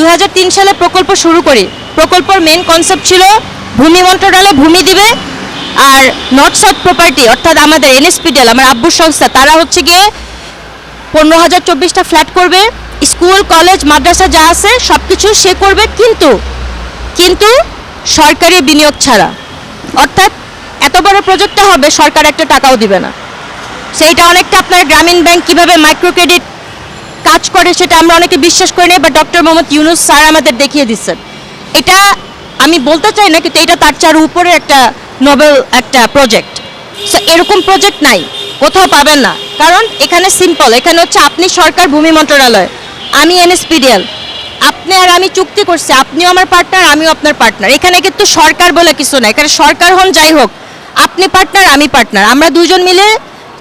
দু হাজার তিন সালে প্রকল্প শুরু করি। প্রকল্পর মেন কনসেপ্ট ছিল ভূমি মন্ত্রণালয়, ভূমি দিবে আর নর্থ সাউথ প্রপার্টি অর্থাৎ আমাদের এনএসপিডিএল আমার আব্বুর সংস্থা, তারা হচ্ছে গিয়ে পনেরো হাজার চব্বিশটা ফ্ল্যাট করবে। স্কুল, কলেজ, মাদ্রাসা যা আছে সব কিছু সে করবে কিন্তু কিন্তু সরকারি বিনিয়োগ ছাড়া। অর্থাৎ এত বড় প্রজেক্টটা হবে, সরকার একটা টাকাও দিবে না। সেইটা অনেকটা আপনার গ্রামীণ ব্যাংক কীভাবে মাইক্রো ক্রেডিট কাজ করে সেটা আমরা অনেকে বিশ্বাস করি না বা ডক্টর মোহাম্মদ ইউনুস স্যার আমাদের দেখিয়ে দিচ্ছেন। এটা আমি বলতে চাই না, কিন্তু এটা তার চার উপরে একটা নোবেল একটা প্রজেক্ট সো এরকম প্রজেক্ট নাই, কোথাও পাবেন না। কারণ এখানে সিম্পল এখানে হচ্ছে আপনি সরকার ভূমি মন্ত্রণালয়, আমি এনএসপিডিএল। আপনি আর আমি চুক্তি করছি, আপনিও আমার পার্টনার আমিও আপনার পার্টনার এখানে কিন্তু সরকার বলে কিছু না এখানে সরকার হন যাই হোক, আপনি পার্টনার আমি পার্টনার আমরা দুজন মিলে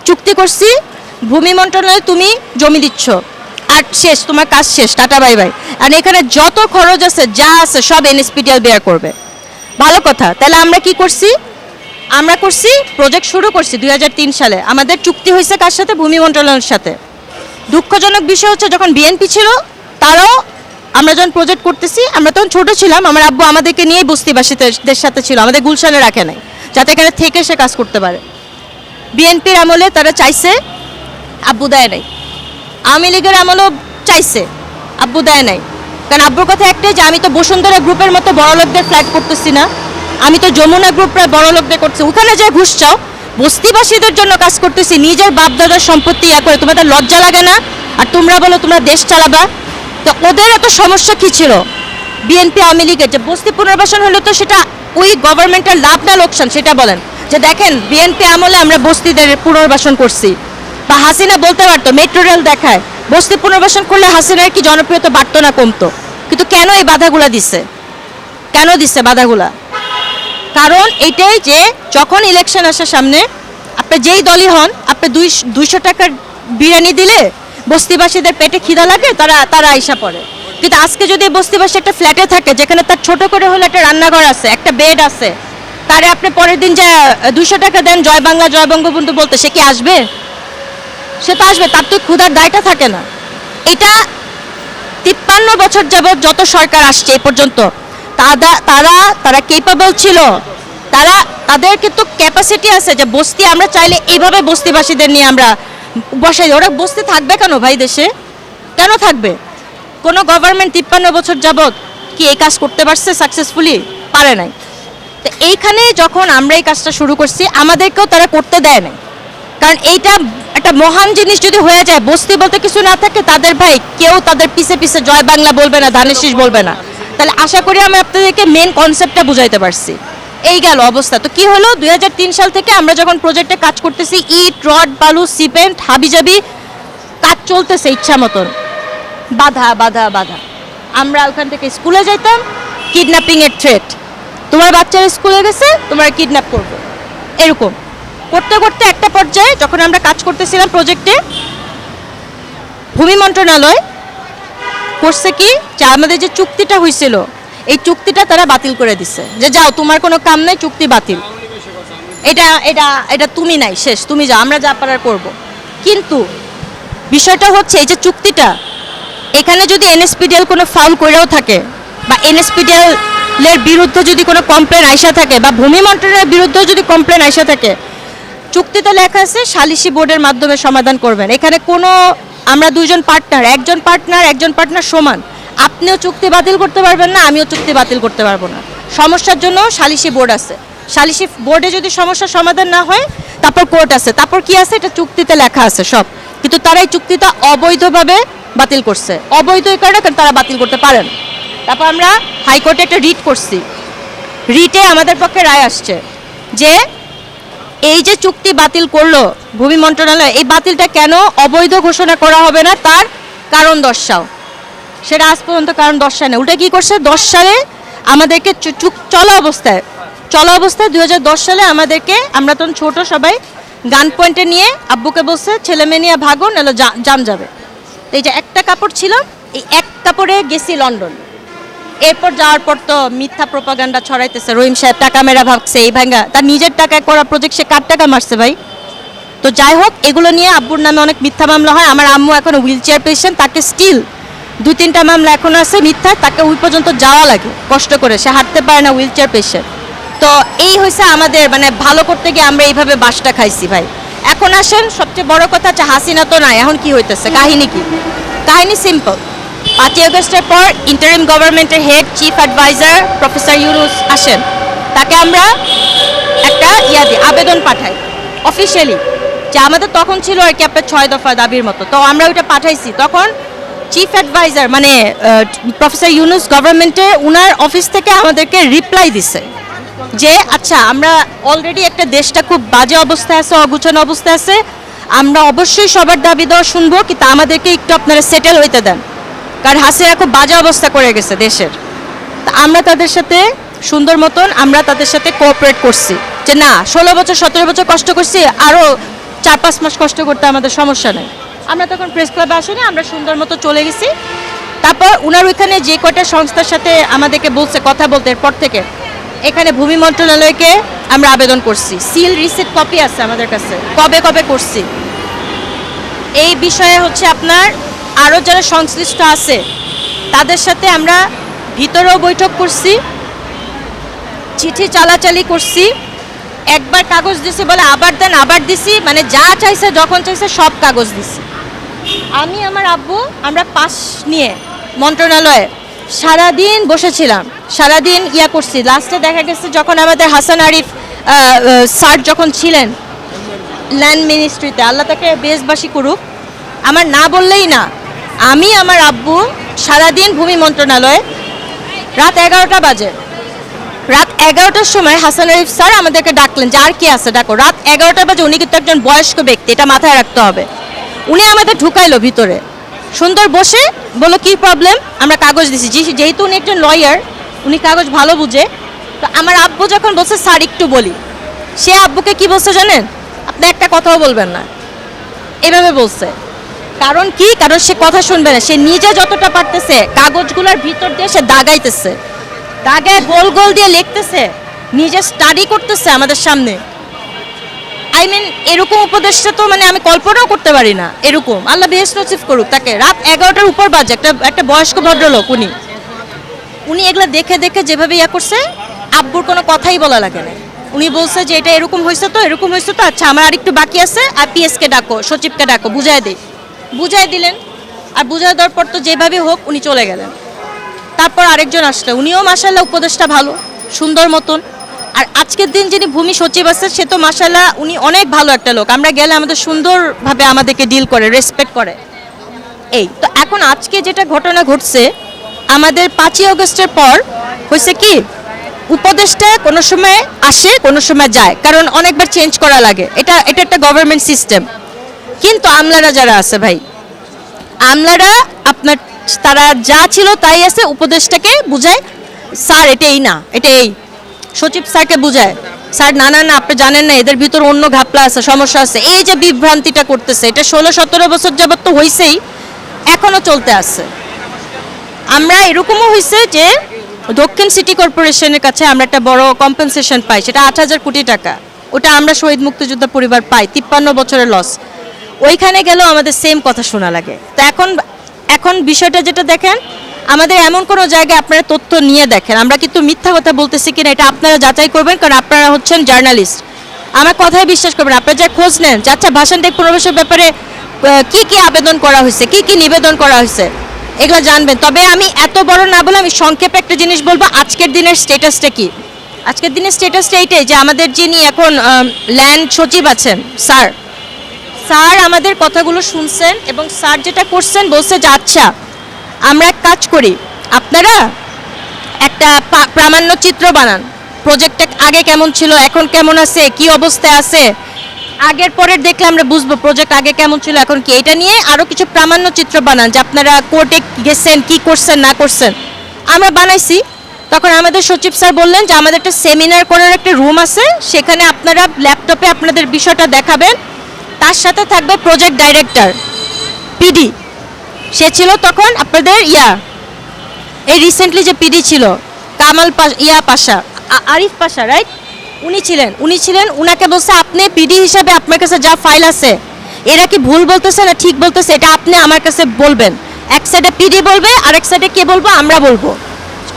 চুক্তি করছি, ভূমি মন্ত্রণালয়ে তুমি জমি দিচ্ছ। আর শেষ, তোমার কাজ শেষ, টাটা, বাই বাই। আর এখানে যত খরচ আছে, যা আছে, সব এনএসপিডিএল বেয়ার করবে। ভালো কথা। তাহলে আমরা কি করছি? আমরা করছি প্রজেক্ট শুরু করছি দুই হাজার তিন সালে। আমাদের চুক্তি হয়েছে কার সাথে? ভূমি মন্ত্রণালয়ের সাথে। দুঃখজনক বিষয় হচ্ছে, যখন বিএনপি ছিল, তারাও আমরা যখন প্রজেক্ট করতেছি, আমরা তখন ছোট ছিলাম। আমার আব্বু আমাদেরকে নিয়েই বস্তিবাসীদের সাথে ছিল। আমাদের গুলশানে রাখে নাই, যাতে এখানে থেকে সে কাজ করতে পারে। বিএনপির আমলে তারা চাইছে, আব্বু দেয় নাই। আওয়ামী লীগের আমলও চাইছে, আব্বু দেয় নাই। কারণ আব্বুর কথা একটাই যে, আমি তো বসুন্ধরা গ্রুপের মতো বড় লোকদের ফ্ল্যাট করতেছি না। আমি তো যমুনা গ্রুপরা বড় লোকদের করছি ওখানে যে ঘুষ চাও, বস্তিবাসীদের জন্য কাজ করতেছি, নিজের বাপদাদার সম্পত্তি ইয়া করে। তোমাদের লজ্জা লাগে না? আর তোমরা বলো, তোমরা দেশ চালাবা? তো ওদের এত সমস্যা কি ছিল? বিএনপি আওয়ামী লীগের যে বস্তি পুনর্বাসন হলে তো সেটা ওই গভর্নমেন্টের লাভ না লোকসান, সেটা বলেন। যে দেখেন বিএনপি আমলে আমরা বস্তিদের পুনর্বাসন করছি। বা হাসিনা বলতে পারতো মেট্রো রেল দেখায়। বস্তি পুনর্বাসন করলে হাসিনার কি জনপ্রিয়তা বাড়তো না কমতো? কিন্তু কেন এই বাধাগুলা দিছে? কেন দিছে বাধাগুলা? কারণ এটাই যে, যখন ইলেকশন আসে সামনে, আপনি যেই দলই হন, আপনি দুই দুইশো টাকার বিরিয়ানি দিলে বস্তিবাসীদের পেটে খিদা লাগে, তারা তারা আইসা পড়ে। কিন্তু আজকে যদি বস্তিবাসী একটা ফ্ল্যাটে থাকে, যেখানে তার ছোট করে হলে একটা রান্নাঘর আছে, একটা বেড আছে, তারে আপনি পরের দিন যে দুশো টাকা দেন, জয় বাংলা, জয় বঙ্গবন্ধু বলতে, সে কি আসবে? সে তো আসবে, তার তো ক্ষুধার দায়টা থাকে না। এটা তিপ্পান্ন বছর যাবৎ যত সরকার আসছে এ পর্যন্ত তারা তারা তারা কেপাবল ছিল। তারা, তাদের কিন্তু ক্যাপাসিটি আছে যে বস্তি আমরা চাইলে এইভাবে বস্তিবাসীদের নিয়ে আমরা বসাই। ওরা বস্তি থাকবে কেন ভাই দেশে? কেন থাকবে? কোনো গভর্নমেন্ট তিপ্পান্ন বছর যাবৎ কি এই কাজ করতে পারছে সাকসেসফুলি পারে নাই। তো এইখানে যখন আমরা এই কাজটা শুরু করছি, আমাদেরকেও তারা করতে দেয় নাই। কারণ এইটা একটা মহান জিনিস যদি হয়ে যায়, বস্তি বলতে কিছু না থাকে, তাদের ভাই কেউ তাদের পিছে পিছে জয় বাংলা বলবে না ধানের শীষ বলবে না। তাহলে আশা করি আমি আপনাদেরকে মেন কনসেপ্টটা বুঝাইতে পারছি। এই গেল অবস্থা। তো কি হলো? দু হাজার তিন সাল থেকে আমরা যখন প্রজেক্টে কাজ করতেছি, ইট, রড, বালু, সিমেন্ট, হাবিজাবি, কাজ চলতেছে ইচ্ছা মতন। বাধা বাধা বাধা। আমরা ওখান থেকে স্কুলে যাইতাম কিডন্যাপিং এর থ্রেট তোমার বাচ্চারা স্কুলে গেছে, তোমার কিডন্যাপ করব। এরকম। করতে করতে একটা পর্যায়ে যখন আমরা কাজ করতেছিলাম প্রজেক্টে ভূমি মন্ত্রণালয় করছে কি যে আমাদের যে চুক্তিটা হয়েছিল এই চুক্তিটা তারা বাতিল করে দিছে। যে যাও, তোমার কোনো কাম নাই, চুক্তি বাতিল। এটা এটা এটা তুমি নাই, শেষ, তুমি যাও, আমরা যা পারার করব। কিন্তু বিষয়টা হচ্ছে এই যে চুক্তিটা, এখানে যদি এনএসপিডিএল কোনো ফাউল করেও থাকে, বা এনএসপিডিএল এর বিরুদ্ধে যদি কোনো কমপ্লেন আইসা থাকে, বা ভূমি মন্ত্রণালয়ের বিরুদ্ধেও যদি কমপ্লেন আইসা থাকে চুক্তিতে লেখা আছে সালিসি বোর্ডের মাধ্যমে সমাধান করবেন। এখানে কোনো, আমরা দুইজন পার্টনার একজন পার্টনার একজন পার্টনার সমান। আপনিও চুক্তি বাতিল করতে পারবেন না, আমিও চুক্তি বাতিল করতে পারব না। সমস্যার জন্য সালিসি বোর্ড আছে। সালিসি বোর্ডে যদি সমস্যার সমাধান না হয়, তারপর কোর্ট আছে। তারপর কি আছে? এটা চুক্তিতে লেখা আছে সব। কিন্তু তারা এই চুক্তিটা অবৈধভাবে বাতিল করছে। অবৈধ এই কারণে কারণ তারা বাতিল করতে পারেন তারপর আমরা হাইকোর্টে একটা রিট করছি। রিটে আমাদের পক্ষে রায় আসছে যে এই যে চুক্তি বাতিল করল ভূমি মন্ত্রণালয়, এই বাতিলটা কেন অবৈধ ঘোষণা করা হবে না তার কারণ দর্শাও। সেটা আজ পর্যন্ত কারণ দর্শায় না উল্টা কি করছে? দশ সালে আমাদেরকে চলা অবস্থায় চলা অবস্থায় দুই হাজার দশ সালে আমাদেরকে, আমরা তখন ছোট সবাই, গান পয়েন্টে নিয়ে আব্বুকে বলছে, ছেলে মেয়ে নিয়ে ভাগো, নাহলে জা- জান যাবে। এই যে একটা কাপড় ছিল, এই এক কাপড়ে গেছি লন্ডন। এরপর যাওয়ার পর তো মিথ্যা প্রপাগান্ডা ছড়াইতেছে। রহিম সাহেব টাকা মেরা ভাবছে এই ভাঙ্গা। তার নিজের টাকায় করা প্রজেক্ট সে কার টাকা মারছে ভাই? তো যাই হোক, এগুলো নিয়ে আব্বুর নামে অনেক মিথ্যা মামলা হয়। আমার আম্মু এখন হুইল চেয়ার পেশেন্ট তাকে স্টিল দু তিনটা মামলা এখন আছে মিথ্যা তাকে ওই পর্যন্ত যাওয়া লাগে, কষ্ট করে। সে হাঁটতে পারে না হুইল চেয়ার পেশেন্ট তো এই হয়েছে আমাদের মানে ভালো করতে গিয়ে আমরা এইভাবে বাসটা খাইছি ভাই। এখন আসেন, সবচেয়ে বড় কথা হচ্ছে হাসিনা তো নাই, এখন কি হইতেছে? কাহিনী কি? কাহিনী সিম্পল পাঁচই আগস্টের পর ইন্টারিম গভর্নমেন্টের head chief advisor professor Yunus আসেন। তাকে আমরা একটা ইয়া দিই আবেদন পাঠাই অফিসিয়ালি যে আমাদের তখন ছিল আর কি আপনার ছয় দফা দাবির মতো। তো আমরা ওইটা পাঠাইছি। তখন চিফ অ্যাডভাইজার মানে প্রফেসর ইউনুস গভর্নমেন্টে উনার অফিস থেকে আমাদেরকে রিপ্লাই দিছে। যে আচ্ছা আমরা অলরেডি একটা দেশটা খুব বাজে অবস্থায় আছে, অগুছানো অবস্থায় আছে। আমরা অবশ্যই সবার দাবি দেওয়া শুনব, কিন্তু আমাদেরকে একটু আপনারা সেটেল হইতে দেন। কারণ হাসিনা খুব বাজে অবস্থা করে গেছে দেশের। আমরা তাদের সাথে সুন্দর মতন, আমরা তাদের সাথে কোঅপারেট করছি। যে না, ষোলো বছর, সতেরো বছর কষ্ট করছি আরও চার পাঁচ মাস কষ্ট করতে আমাদের সমস্যা নেই। আমরা তখন প্রেস ক্লাবে আসিনি, আমরা সুন্দর মতো চলে গেছি। তারপর উনার ওইখানে যে কটা সংস্থার সাথে আমাদেরকে বলছে, কথা বলতে, এরপর থেকে এখানে ভূমি মন্ত্রণালয়কে আমরা আবেদন করছি। সিল রিসিট কপি আছে আমাদের কাছে। কবে কবে করছি? এই বিষয়ে হচ্ছে আপনার আরও যারা সংশ্লিষ্ট আছে, তাদের সাথে আমরা ভিতরেও বৈঠক করছি, চিঠি চালাচালি করছি, একবার কাগজ দিছি বলে আবার দেন, আবার দিছি মানে যা চাইছে, যখন চাইছে, সব কাগজ দিছি। আমি, আমার আব্বু, আমরা পাস নিয়ে মন্ত্রণালয়ে সারাদিন বসেছিলাম, সারাদিন ইয়া করছি। লাস্টে দেখা গেছে, যখন আমাদের হাসান আরিফ স্যার যখন ছিলেন, ল্যান্ড মিনিস্ট্রিতে, আল্লাহ তাকে বেশবাসী করুক। আমার না বললেই না আমি, আমার আব্বু সারাদিন ভূমি মন্ত্রণালয়ে রাত এগারোটা বাজে। রাত এগারোটার সময় হাসান আরিফ স্যার আমাদেরকে ডাকলেন যে, আর কি আছে? ডাকো। রাত এগারোটা বাজে, উনি কিন্তু একজন বয়স্ক ব্যক্তি, এটা মাথায় রাখতে হবে। উনি আমাদের ঢুকাইলো ভিতরে। সুন্দর বসে বলল, কি প্রবলেম আমরা কাগজ দিছি। যেহেতু উনি একজন লয়ার উনি কাগজ ভালো বুঝে। তো আমার আব্বু যখন বলছে, স্যার, একটু বলি। সে আব্বুকে কি বলছে জানেন? আপনি একটা কথাও বলবেন না। এভাবে বলছে। কারণ কি? কারণ সে কথা শুনবে না। সে নিজে যতটা পারতেছে, কাগজগুলোর ভিতর দিয়ে সে দাগাইতেছে। দাগায় গোল গোল দিয়ে লিখতেছে। নিজে স্টাডি করতেছে আমাদের সামনে। আই মিন এরকম উপদেশটা তো মানে আমি কল্পনাও করতে পারি না। এরকম। আল্লাহ বেহেস নসিফ করুক। তাকে রাত এগারোটার উপর বাজে একটা একটা বয়স্ক ভদ্রলোক, উনি। উনি এগুলো দেখে দেখে যেভাবে ইয়া করছে, আব্বুর কোনো কথাই বলা লাগে না। উনি বলছে যে, এটা এরকম হয়েছে তো, এরকম হয়েছে তো আচ্ছা আমার আরেকটু বাকি আছে, আর পিএসকে ডাকো, সচিবকে ডাকো বুঝাই দিই। বুঝাই দিলেন। আর বুঝাই দেওয়ার পর তো যেভাবে হোক উনি চলে গেলেন। তারপর আরেকজন আসলো। উনিও মাসাল্লাহ উপদেশটা ভালো, সুন্দর মতন। আর আজকের দিন যিনি ভূমি সচিব আছে সে তো মাসাল্লাহ উনি অনেক ভালো একটা লোক। আমরা গেলে আমাদের সুন্দরভাবে আমাদেরকে ডিল করে রেসপেক্ট করে। এই, তো এখন আজকে যেটা ঘটনা ঘটছে, আমাদের পাঁচই আগস্টের পর হয়েছে কি উপদেশটা কোনো সময় আসে, কোনো সময় যায়। কারণ অনেকবার চেঞ্জ করা লাগে। এটা এটা একটা গভর্নমেন্ট সিস্টেম কিন্তু আমলারা যারা আছে ভাই, আমলারা আপনার, তারা যা ছিল তাই আছে উপদেশটাকে বুঝায়। স্যার এটা এই না এটা এই সচিব স্যারকে বুঝায়। স্যার, না না না, আপনি জানেন না, এদের ভিতর অন্য ঘাপলা আছে, সমস্যা আছে। এই যে বিভ্রান্তিটা করতেছে, এটা ষোলো, সতেরো বছর যাবত তো হয়েছেই এখনও চলতে আছে। আমরা এরকমও হয়েছে যে দক্ষিণ সিটি কর্পোরেশনের কাছে আমরা একটা বড় কম্পেনসেশন পাই, সেটা আট হাজার কোটি টাকা। ওটা আমরা শহীদ মুক্তিযোদ্ধা পরিবার পাই, তিপ্পান্ন বছরের লস ওইখানে গেলেও আমাদের সেম কথা শোনা লাগে। তো এখন এখন বিষয়টা যেটা দেখেন, আমাদের এমন কোনো জায়গায় আপনারা তথ্য নিয়ে দেখেন। আমরা কিন্তু মিথ্যা কথা বলতেছি কিনা এটা আপনারা যাচাই করবেন, কারণ আপনারা হচ্ছেন জার্নালিস্ট আমার কথায় বিশ্বাস করবেন আপনারা যা খোঁজ নেন, যে আচ্ছা ভাষণ টেক প্রবেশের ব্যাপারে কি কি আবেদন করা হয়েছে, কি কি নিবেদন করা হয়েছে, এগুলো জানবেন। তবে আমি এত বড় না বলে আমি সংক্ষেপে একটা জিনিস বলব, আজকের দিনের স্টেটাসটা কি? আজকের দিনের স্টেটাসটা এইটাই যে আমাদের যিনি এখন ল্যান্ড সচিব আছেন স্যার স্যার আমাদের কথাগুলো শুনছেন এবং স্যার যেটা করছেন বলছে, যে আচ্ছা আমরা এক কাজ করি। আপনারা একটা প্রামাণ্য চিত্র বানান। প্রজেক্টটা আগে কেমন ছিল, এখন কেমন আছে, কি অবস্থায় আছে? আগের পরের দেখলে আমরা বুঝব প্রজেক্ট আগে কেমন ছিল, এখন কি। এটা নিয়ে আরও কিছু প্রামাণ্য চিত্র বানান, যে আপনারা কোর্টে গেছেন, কি করছেন, না করছেন। আমরা বানাইছি। তখন আমাদের সচিব স্যার বললেন যে, আমাদের একটা সেমিনার করার একটা রুম আছে। সেখানে আপনারা ল্যাপটপে আপনাদের বিষয়টা দেখাবেন। তার সাথে থাকবে প্রজেক্ট ডাইরেক্টর পিডি সে ছিল তখন আপনাদের ইয়া, এই রিসেন্টলি যে পিডি ছিল, কামাল ইয়া পাশা আরিফ পাশা রাইট উনি ছিলেন উনি ছিলেন, উনাকে বলছে, আপনি পিডি হিসাবে আপনার কাছে যা ফাইল আছে, এরা কি ভুল বলতেছে না ঠিক বলতেছে, এটা আপনি আমার কাছে বলবেন। এক সাইডে পিডি বলবে আরেক সাইডে কে বলব, আমরা বলব।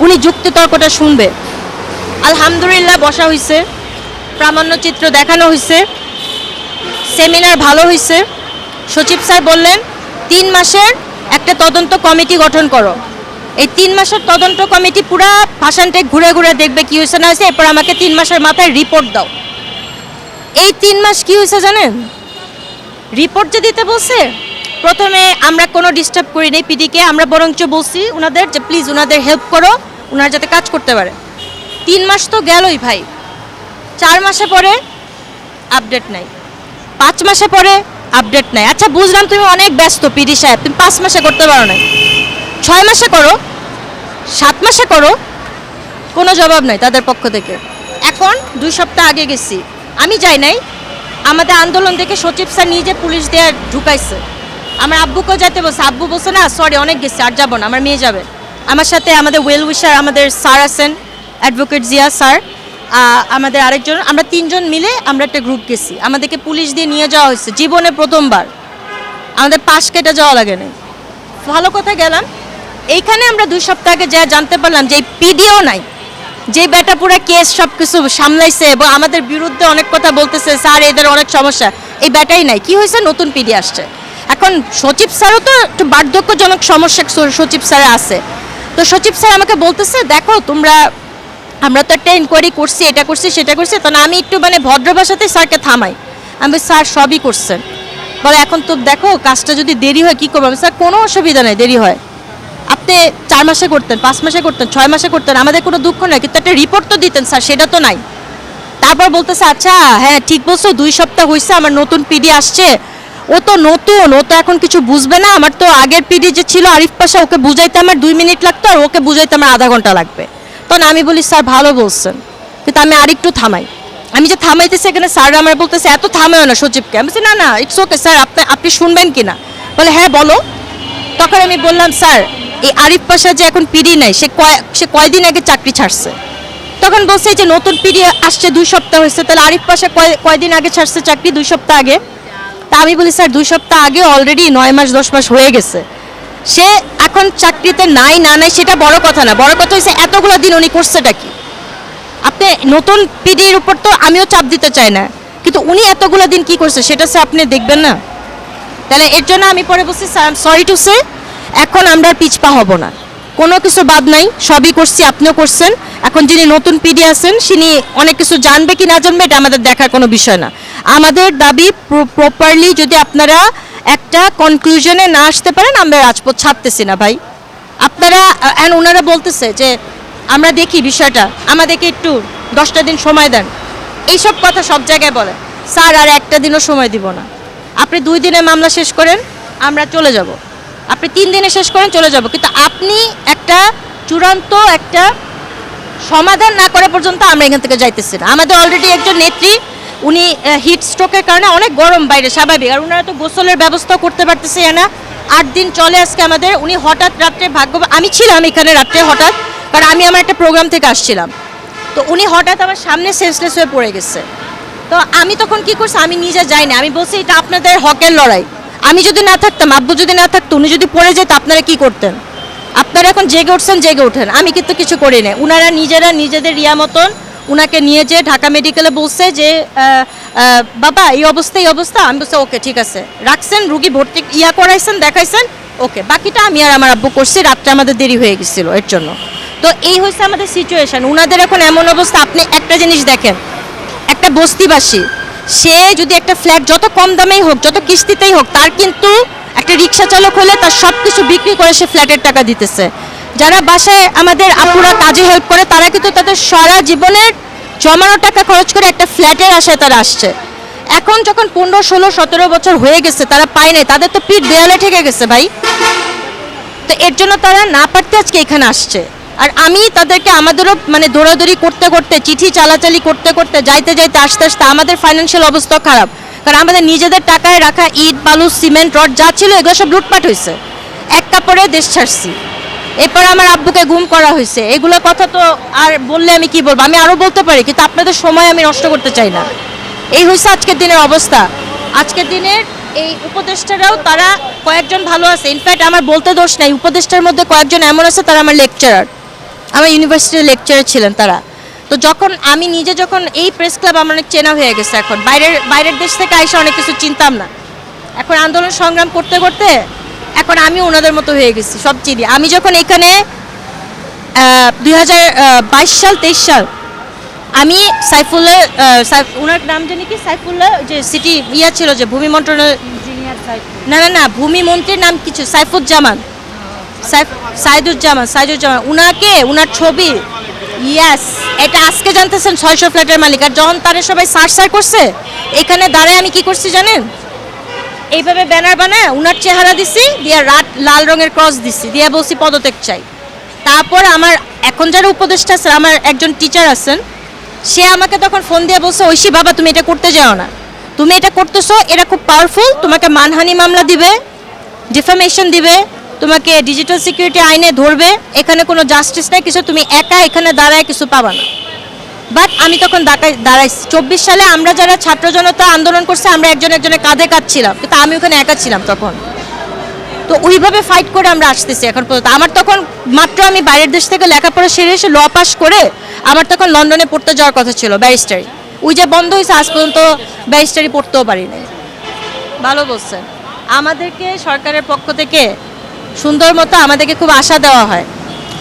উনি যুক্তি তর্কটা শুনবে। আলহামদুলিল্লাহ, বসা হয়েছে প্রামাণ্য চিত্র দেখানো হয়েছে সেমিনার ভালো হয়েছে সচিব স্যার বললেন, তিন মাসের একটা তদন্ত কমিটি গঠন করো। এই তিন মাসের তদন্ত কমিটি পুরা ভাষানটে ঘুরে ঘুরে দেখবে কি হয়েছে না হয়েছে এরপর আমাকে তিন মাসের মাথায় রিপোর্ট দাও। এই তিন মাস কি হয়েছে জানেন? রিপোর্ট যে দিতে বলছে, প্রথমে আমরা কোনো ডিস্টার্ব করি নাই পিডিকে, আমরা বরঞ্চ বলছি ওনাদের যে প্লিজ ওনাদের হেল্প করো ওনারা যাতে কাজ করতে পারে। তিন মাস তো গেলই ভাই। চার মাসে পরে আপডেট নাই। পাঁচ মাসে পরে আপডেট নাই। আচ্ছা বুঝলাম তুমি অনেক ব্যস্ত পিডি সাহেব। তুমি পাঁচ মাসে করতে পারো না ছয় মাসে করো, সাত মাসে করো, কোনো জবাব নাই তাদের পক্ষ থেকে। এখন দুই সপ্তাহ আগে গেছি। আমি যাই নাই। আমাদের আন্দোলন দেখে সচিব স্যার নিজে পুলিশ দিয়ে ঢুকাইছে। আমার আব্বুকেও যাইতে বলছে। আব্বু বলছে, না সরি অনেক গেছে, আর যাব না। আমার মেয়ে যাবে। আমার সাথে আমাদের ওয়েল উইশার আমাদের স্যার আছেন অ্যাডভোকেট জিয়া স্যার আমাদের আরেকজন, আমরা তিনজন মিলে আমরা একটা গ্রুপ গেছি। আমাদেরকে পুলিশ দিয়ে নিয়ে যাওয়া হয়েছে, জীবনে প্রথমবার। আমাদের পাশ কেটে যাওয়া লাগে না ভালো কথা গেলাম। এইখানে আমরা দুই সপ্তাহ আগে যা জানতে পারলাম যে পিডিও নাই, যে বেটা পুরা কেস সব কিছু সামলাইছে এবং আমাদের বিরুদ্ধে অনেক কথা বলতেছে, স্যার, এদের অনেক সমস্যা। এই ব্যাটাই নাই। কি হয়েছে? নতুন পিডি আসছে। এখন সচিব স্যারও তো একটু বার্ধক্যজনক সমস্যা সচিব স্যারে আছে। তো সচিব স্যার আমাকে বলতেছে, দেখো, তোমরা আমরা তো একটা ইনকোয়ারি করছি, এটা করছি, সেটা করছি তখন আমি একটু মানে ভদ্র ভাষাতেই স্যারকে থামাই। আমি স্যার, সবই করছেন। বলে, এখন তো দেখো, কাজটা যদি দেরি হয়, কী করব? স্যার, কোনো অসুবিধা নেই, দেরি হয়। আপনি চার মাসে করতেন, পাঁচ মাসে করতেন, ছয় মাসে করতেন, আমাদের কোনো দুঃখ নয় কিন্তু একটা রিপোর্ট তো দিতেন, স্যার, সেটা তো নাই। তারপর বলতেছে আচ্ছা হ্যাঁ ঠিক বলছো, দুই সপ্তাহ হয়েছে আমার নতুন পিডি আসছে। ও তো নতুন, ও তো এখন কিছু বুঝবে না, আমার তো আগের পিডি যে ছিল, আরিফ পাশা, ওকে বুঝাইতে আমার দুই মিনিট লাগতো, আর ওকে বুঝাইতে আমার আধা ঘণ্টা লাগবে। তখন আমি বলি, স্যার, ভালো বলছেন। কিন্তু আমি আরেকটু থামাই। আমি যে থামাইতেছি এখানে, স্যার আমার বলতেছে, এত থামেও না সচিবকে। আমি বলছি, না না ইটস ওকে স্যার, আপনি আপনি শুনবেন কি না বলে হ্যাঁ বলো। তখন আমি বললাম, স্যার, এই আরিফ পাশা যে এখন পিডি নাই, সে কয়, সে কয়দিন আগে চাকরি ছাড়ছে? তখন বলছে যে নতুন পিডি আসছে, দুই সপ্তাহ হয়েছে, তাহলে আরিফ পাশা কয়, কয়দিন আগে ছাড়ছে চাকরি? দুই সপ্তাহ আগে? তা আমি বলি, স্যার, দুই সপ্তাহ আগে অলরেডি নয় মাস, দশ মাস হয়ে গেছে। সে এখন চাকরিতে নাই, না নাই, সেটা বড় কথা না। বড় কথা হচ্ছে এতগুলো দিন উনি করছেটা কি? আপনি নতুন পিডির উপর তো আমিও চাপ দিতে চাই না। কিন্তু উনি এতগুলো দিন কি করছে, সেটা স্যার আপনি দেখবেন না? তাহলে এর জন্য আমি পরে বলছি সরি টু সে এখন আমরা পিছপা হব না। কোনো কিছু বাদ নাই, সবই করছি, আপনিও করছেন। এখন যিনি নতুন পিডি আছেন তিনি অনেক কিছু জানবে কি না জানবে, এটা আমাদের দেখার কোনো বিষয় না। আমাদের দাবি প্রপারলি যদি আপনারা একটা কনক্লুশনে না আসতে পারেন, আমরা রাজপথ ছাড়তেছি না ভাই। আপনারা অ্যান্ড ওনারা বলতেছে যে, আমরা দেখি বিষয়টা, আমাদেরকে একটু দশটা দিন সময় দেন। এইসব কথা সব জায়গায় বলে। স্যার, আর একটা দিনও সময় দিব না। আপনি দুই দিনে মামলা শেষ করেন, আমরা চলে যাব। আপনি তিন দিনে শেষ করেন, চলে যাব। কিন্তু আপনি একটা চূড়ান্ত একটা সমাধান না করা পর্যন্ত আমরা এখান থেকে যাইতেছি না। আমাদের অলরেডি একজন নেত্রী উনি হিট স্ট্রোকের কারণে অনেক গরম বাইরে, স্বাভাবিক। আর ওনারা তো গোসলের ব্যবস্থা করতে পারতেছে না আট দিন চলে আজকে আমাদের। উনি হঠাৎ রাত্রে ভাগ্য আমি ছিলাম এখানে রাত্রে হঠাৎ, কারণ আমি আমার একটা প্রোগ্রাম থেকে আসছিলাম। তো উনি হঠাৎ আমার সামনে সেন্সলেস হয়ে পড়ে গেছে। তো আমি তখন কি করছি? আমি নিজে যাই না আমি বলছি, এটা আপনাদের হকের লড়াই। আমি যদি না থাকতাম, আব্বু যদি না থাকতো, উনি যদি পড়ে যেত, আপনারা কি করতেন? আপনারা এখন জেগে উঠছেন, জেগে উঠেন আমি কিন্তু কিছু করি না উনারা নিজেরা নিজেদের রিয়া মতন উনাকে নিয়ে যে ঢাকা মেডিকেলে বলছে যে বাবা, এই অবস্থা এই অবস্থা। আমি বলছি, ওকে, ঠিক আছে। রাখছেন, রুগী ভর্তি, ইয়া করাইছেন, দেখাইছেন। ওকে, বাকিটা আমি আর আমার আব্বু করছি। রাত্রে আমাদের দেরি হয়ে গেছিল এর জন্য। তো এই হচ্ছে আমাদের সিচুয়েশন উনাদের এখন এমন অবস্থা, আপনি একটা জিনিস দেখেন। একটা বস্তিবাসী, সে যদি একটা ফ্ল্যাট যত কম দামেই হোক, যত কিস্তিতেই হোক, তার কিন্তু একটা রিক্সা চালক হলে তার সব কিছু বিক্রি করে সে ফ্ল্যাটের টাকা দিতেছে। যারা বাসায় আমাদের আপুরা কাজে হেল্প করে, তারা কিন্তু তাদের সারা জীবনের জমানো টাকা খরচ করে একটা ফ্ল্যাটের আশায় তারা আসছে। এখন যখন পনেরো, ষোলো, সতেরো বছর হয়ে গেছে, তারা পায় নাই, তাদের তো পিঠ দেয়ালে ঠেকে গেছে ভাই। তো এর জন্য তারা না পারতে আজকে এখানে আসছে। আর আমি তাদেরকে আমাদেরও মানে দৌড়াদৌড়ি করতে করতে, চিঠি চালাচালি করতে করতে, যাইতে যাইতে, আস্তে আস্তে আমাদের ফাইন্যান্সিয়াল অবস্থা খারাপ। কারণ আমাদের নিজেদের টাকায় রাখা ইট, বালু, সিমেন্ট, রড, যা ছিল, এগুলো সব লুটপাট হয়েছে এক কাপড়ে দেশ ছাড়ছি। এরপর আমার আব্বুকে গুম করা হয়েছে। এগুলো কথা তো আর বললে আমি কি বলব? আমি আরও বলতে পারি, কিন্তু আপনাদের সময় আমি নষ্ট করতে চাই না। এই হয়েছে আজকের দিনের অবস্থা। আজকের দিনের এই উপদেষ্টারাও তারা কয়েকজন ভালো আছে। ইনফ্যাক্ট আমার বলতে দোষ নাই। উপদেষ্টার মধ্যে কয়েকজন এমন আছে, তারা আমার লেকচারার আমার ইউনিভার্সিটির লেকচারার ছিলেন তারা। তো যখন আমি নিজে যখন এই প্রেস ক্লাব আমার অনেক চেনা হয়ে গেছে এখন। বাইরের বাইরের দেশ থেকে আইসা অনেক কিছু চিনতাম না। এখন আন্দোলন সংগ্রাম করতে করতে এখন আমি ওনাদের মতো হয়ে গেছি সব চিনি। আমি যখন এখানে দুই হাজার বাইশ সাল তেইশ সাল আমি সাইফুল্লাহ সাইফ- ওনার নাম জানি কি? সাইফুল্লাহ যে সিটি ইয়া ছিল যে ভূমি মন্ত্রণালয় না না না ভূমি মন্ত্রীর নাম কিছু সাইফুজ্জামান। সাইফ সাইদুজ্জামান সাইদুজ্জামান। উনাকে উনার ছবি ইয়াস এটা আজকে জানতেছেন ছয়শো ফ্ল্যাটের মালিক। আর যখন তারা সবাই সার্চ সার করছে এখানে দাঁড়ায় আমি কি করছি জানেন? এইভাবে ব্যানার বানায় উনার চেহারা দিছি, দিয়ে রাত লাল রঙের ক্রস দিছি, দিয়ে বলছি পদত্যাগ চাই। তারপর আমার এখন যারা উপদেষ্টা আছে, আমার একজন টিচার আছেন, সে আমাকে তখন ফোন দিয়ে বলছে, ঐশী বাবা, তুমি এটা করতে যাও না। তুমি এটা করতেছো, এটা খুব পাওয়ারফুল তোমাকে মানহানি মামলা দিবে ডিফামেশন দিবে, তোমাকে ডিজিটাল সিকিউরিটি আইনে ধরবে, এখানে কোনো জাস্টিস নাই, কিছু তুমি একা এখানে দাঁড়ায় কিছু পাবা না। বাট আমি তখন দাঁড়াই দাঁড়াইছি। চব্বিশ সালে আমরা যারা ছাত্র জনতা আন্দোলন করছে, আমরা একজন একজনের কাঁধে কাঁধ ছিলাম কিন্তু আমি ওখানে একা ছিলাম তখন। তো ওইভাবে ফাইট করে আমরা আসতেছি এখন পর্যন্ত। আমার তখন মাত্র আমি বাইরের দেশ থেকে লেখাপড়া সেরে এসে ল পাস করে আমার তখন লন্ডনে পড়তে যাওয়ার কথা ছিল ব্যারিস্টারি ওই যে বন্ধ হয়েছে আজ পর্যন্ত ব্যারিস্টারি পড়তেও পারি নাই। ভালো বলছেন। আমাদেরকে সরকারের পক্ষ থেকে সুন্দর মতো আমাদেরকে খুব আশা দেওয়া হয়।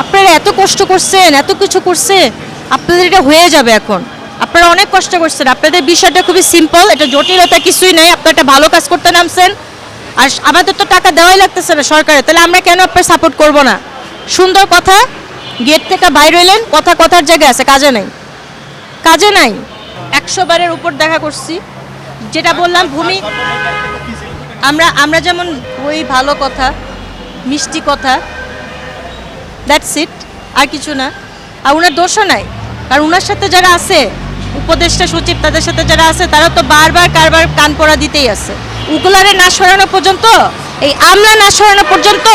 আপনারা এত কষ্ট করছেন, এত কিছু করছে আপনাদের এটা হয়ে যাবে এখন। আপনারা অনেক কষ্ট করছেন। আপনাদের বিষয়টা খুবই সিম্পল এটা জটিলতা কিছুই নেই। আপনারা একটা ভালো কাজ করতে নামছেন। আর আমাদের তো টাকা দেওয়াই লাগতেছে না সরকারে। তাহলে আমরা কেন আপনার সাপোর্ট করব না? সুন্দর কথা গেট থেকে বাইরে এলেন কথা কথার জায়গায় আছে, কাজে নাই। কাজে নাই। একশো বারের উপর দেখা করছি। যেটা বললাম, ভূমি আমরা আমরা যেমন ওই ভালো কথা, মিষ্টি কথা দ্যাটস ইট আর কিছু না। আর ওনার দোষও নাই। কারণ ওনার সাথে যারা আছে, উপদেষ্টা সচিব তাদের সাথে যারা আছে, তারা তো বারবার কারবার কান পড়া দিতেই আছে। উগুলারে না সরানো পর্যন্ত, এই আমলা না সরানো পর্যন্ত,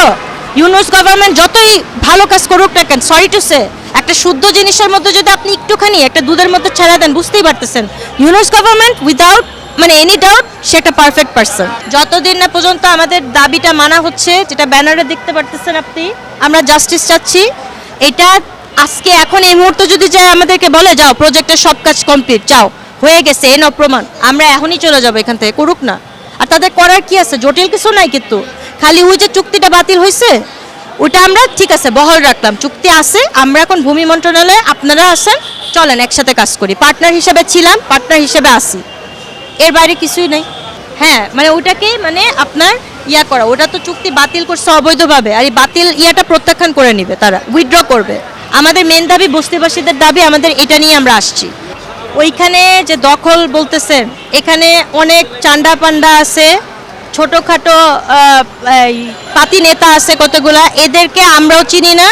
ইউনুস গভর্নমেন্ট যতই ভালো কাজ করুক না কেন সরি টু সে একটা শুদ্ধ জিনিসের মধ্যে যদি আপনি একটুখানি একটা দুধের মধ্যে ছেড়ে দেন, বুঝতেই পারতেছেন, ইউনুস গভর্নমেন্ট উইদাউট মানে এনি ডাউট সে একটা পারফেক্ট পারসন যতদিন না পর্যন্ত আমাদের দাবিটা মানা হচ্ছে, যেটা ব্যানারে দেখতে পারতেছেন আপনি, আমরা জাস্টিস চাচ্ছি, এটা আজকে এখন এই মুহূর্তে যদি যায় আমাদেরকে বলে, যাও প্রজেক্টের সব কাজ কমপ্লিট যাও। হয়ে গেছে এন প্রমাণ। আমরা এখনই চলে যাব এখান থেকে, করুক না। আর তাদের করার কি আছে? জটিল কিছু নাই কিন্তু। খালি ওই যে চুক্তিটা বাতিল হয়েছে ওটা আমরা, ঠিক আছে, বহাল রাখলাম। চুক্তি আছে, আমরা এখন ভূমি মন্ত্রণালয়ে, আপনারা আসেন, চলেন, একসাথে কাজ করি। পার্টনার হিসেবে ছিলাম, পার্টনার হিসেবে আসি এর বাইরে কিছুই নেই। হ্যাঁ মানে ওটাকে মানে আপনার ইয়া করা। ওটা তো চুক্তি বাতিল করছে অবৈধভাবে। আর এই বাতিল ইয়াটা প্রত্যাখ্যান করে নিবে তারা উইথড্র করবে। আমাদের মেন দাবি বস্তিবাসীদের দাবি, আমাদের এটা নিয়ে আমরা আসছি। ওইখানে যে দখল বলতেছে, এখানে অনেক চান্ডা পান্ডা আছে, ছোটোখাটো পাতি নেতা আছে কতগুলা, এদেরকে আমরাও চিনি না।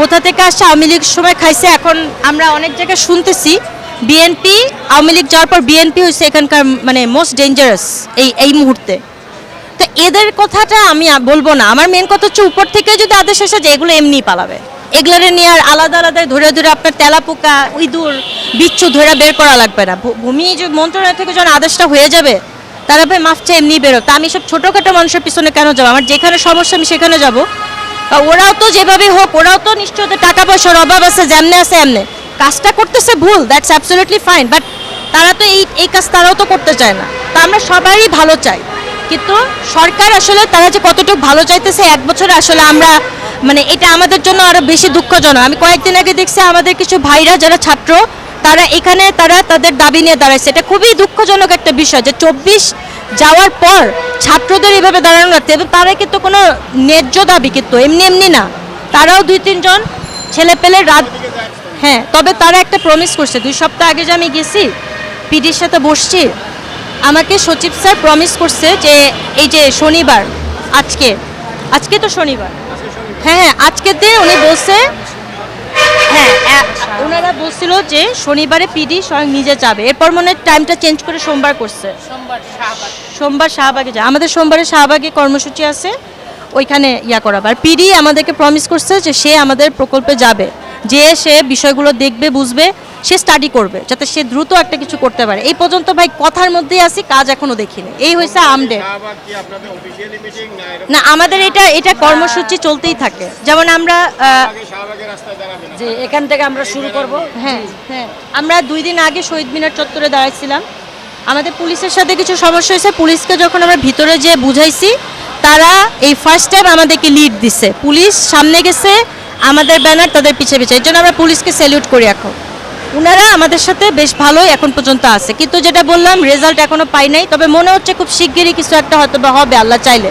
কোথা থেকে আসছে? আওয়ামী লীগ সময় খাইছে, এখন আমরা অনেক জায়গায় শুনতেছি বিএনপি আওয়ামী লীগ যাওয়ার পর বিএনপি হচ্ছে এখানকার মানে মোস্ট ডেঞ্জারাস এই এই মুহূর্তে। তো এদের কথাটা আমি বলব না। আমার মেন কথা হচ্ছে উপর থেকে যদি আদেশ আসে যে এগুলো এমনি পালাবে। এগুলোরে নিয়ে আর আলাদা আলাদা ধরে ধরে আপনার তেলাপোকা ইঁদুর, বিচ্ছু ধরে বের করা লাগবে না। ভূমি যে মন্ত্রণালয় থেকে যখন আদেশটা হয়ে যাবে, তারা ভাই মাফ চাই এমনি বেরো তা আমি সব ছোটোখাটো মানুষের পিছনে কেন যাব? আমার যেখানে সমস্যা, আমি সেখানে যাব। ওরাও তো যেভাবে হোক, ওরাও তো নিশ্চয় টাকা পয়সার অভাব আছে, যেমনে আছে এমনে। কাজটা করতেছে ভুল দ্যাটস অ্যাবসলিউটলি ফাইন বাট তারা তো এই এই কাজ তারাও তো করতে চায় না। তা আমরা সবারই ভালো চাই। কিন্তু সরকার আসলে, তারা যে কতটুকু ভালো চাইতেছে, এক বছরে আসলে আমরা মানে এটা আমাদের জন্য আরও বেশি দুঃখজনক। আমি কয়েকদিন আগে দেখছি আমাদের কিছু ভাইরা যারা ছাত্র, তারা এখানে, তারা তাদের দাবি নিয়ে দাঁড়াইছে। এটা খুবই দুঃখজনক একটা বিষয় যে চব্বিশ যাওয়ার পর ছাত্রদের এভাবে দাঁড়ানো লাগছে। এবং তারা কিন্তু কোনো ন্যায্য দাবি কিন্তু, এমনি এমনি না। তারাও দুই তিনজন ছেলে পেলে রাত হ্যাঁ তবে তারা একটা প্রমিস করছে। দুই সপ্তাহ আগে যে আমি গেছি, পিডির সাথে বসছি, আমাকে সচিব স্যার প্রমিস করছে যে, এই যে শনিবার, আজকে আজকে তো শনিবার। হ্যাঁ হ্যাঁ আজকের দিন উনি বসে হ্যাঁ ওনারা বলছিল যে শনিবারে পিডি স্বয়ং নিজে যাবে। এরপর মনে টাইমটা চেঞ্জ করে সোমবার করছে। সোমবার শাহবাগে। যায় আমাদের সোমবারে শাহবাগে কর্মসূচি আছে ওইখানে ইয়া করাবার। পিডি আমাদেরকে প্রমিস করছে যে সে আমাদের প্রকল্পে যাবে। যে সে বিষয়গুলো দেখবে বুঝবে সে স্টাডি করবে যাতে সে দ্রুত একটা কিছু করতে পারে। এই পর্যন্ত ভাই কথার মধ্যেই আছি কাজ এখনও দেখিনি। এই হয়েছে আমডে। না আমাদের এটা এটা কর্মসূচি চলতেই থাকে। যেমন আমরা যে এখান থেকে আমরা শুরু করব। হ্যাঁ হ্যাঁ। আমরা দুই দিন আগে শহীদ মিনার চত্বরে দাঁড়াইছিলাম। আমাদের পুলিশের সাথে কিছু সমস্যা হয়েছে। পুলিশকে যখন আমরা ভিতরে যেয়ে বুঝাইছি তারা এই ফার্স্ট টাইম আমাদেরকে লিড দিছে। পুলিশ সামনে গেছে আমাদের ব্যানার তাদের পিছিয়ে পিছিয়ে এই জন্য আমরা পুলিশকে স্যালিউট করি এখন। ওনারা আমাদের সাথে বেশ ভালোই এখন পর্যন্ত আছে। কিন্তু যেটা বললাম রেজাল্ট এখনও পাই নাই। তবে মনে হচ্ছে খুব শিগগিরই কিছু একটা হয়তো বা হবে, আল্লাহ চাইলে।